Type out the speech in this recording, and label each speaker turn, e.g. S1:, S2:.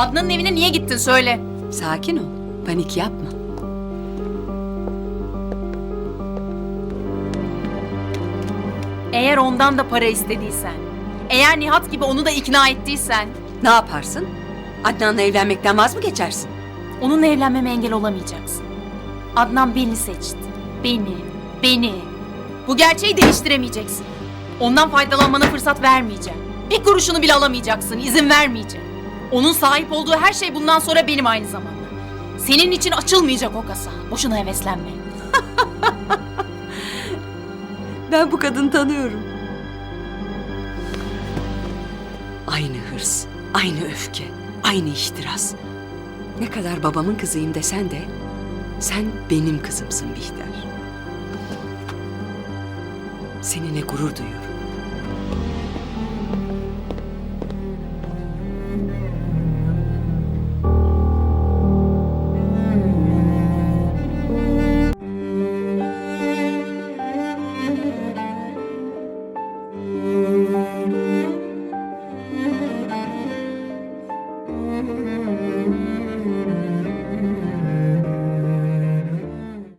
S1: Adnan'ın evine niye gittin söyle.
S2: Sakin ol. Panik yapma.
S1: Eğer ondan da para istediysen, eğer Nihat gibi onu da ikna ettiysen,
S2: Ne yaparsın? Adnan'la evlenmekten vaz mı geçersin?
S1: onunla evlenmeme engel olamayacaksın. Adnan beni seçti. Beni, beni. Bu gerçeği değiştiremeyeceksin. Ondan faydalanmana fırsat vermeyeceğim. Bir kuruşunu bile alamayacaksın, izin vermeyeceğim. Onun sahip olduğu her şey bundan sonra benim aynı zamanda. Senin için açılmayacak o kasa. Boşuna heveslenme.
S2: Ben bu kadını tanıyorum. Aynı hırs, aynı öfke, aynı ihtiras. Ne kadar babamın kızıyım desen de sen benim kızımsın Bihter. Seninle gurur duyuyorum. Thank you.